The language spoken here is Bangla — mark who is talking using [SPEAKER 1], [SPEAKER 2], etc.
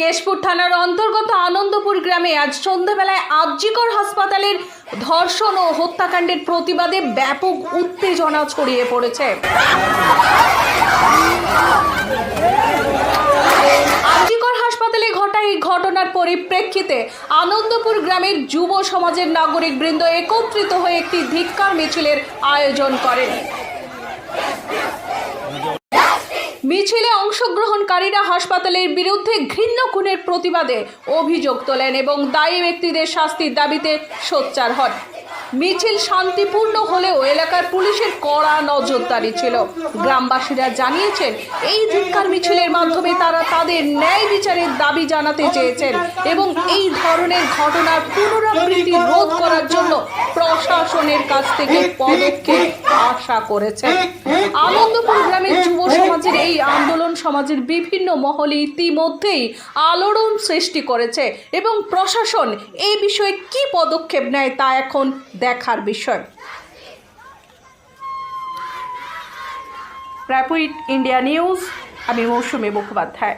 [SPEAKER 1] কেশপুর থানার অন্তর্গত আনন্দপুর গ্রামে আজ সন্ধ্যাবেলায় আরজিকর হাসপাতালের ধর্ষণ ও হত্যাকাণ্ডের প্রতিবাদে ব্যাপক উত্তেজনা ছড়িয়ে পড়েছে। হাসপাতালে ঘটনার পরিপ্রেক্ষিতে আনন্দপুর গ্রামের যুব সমাজের নাগরিক বৃন্দ একত্রিত হয়ে একটি ধিক্কার মিছিলের আয়োজন করেন। মিছিলে অংশগ্রহণকারীরা হাসপাতালের বিরুদ্ধে ঘৃণ্য খুনের প্রতিবাদে অভিযোগ তোলেন এবং দায়ী ব্যক্তিদের শাস্তির দাবিতে সোচ্চার হন। মিছিল শান্তিপূর্ণ হলেও এলাকার পুলিশের কড়া নজরদারি ছিল। গ্রামবাসীরা জানিয়েছেন, এই ধিক্কার মিছিলের মাধ্যমে তারা তাদের ন্যায় বিচারের দাবি জানাতে চেয়েছেন এবং এই ধরনের ঘটনার পুনরাবৃত্তি রোধ করার জন্য প্রশাসনের কাছ থেকে পদক্ষেপ আশা করেছেন। আনন্দপুর গ্রামের যুব সমাজের এই আন্দোলন সমাজের বিভিন্ন মহলে ইতিমধ্যেই আলোড়ন সৃষ্টি করেছে এবং প্রশাসন এই বিষয়ে কি পদক্ষেপ নেয় তা এখন দেখার বিষয়। র্যাপিড ইন্ডিয়া নিউজ, আমি মৌসুমী মুখোপাধ্যায়।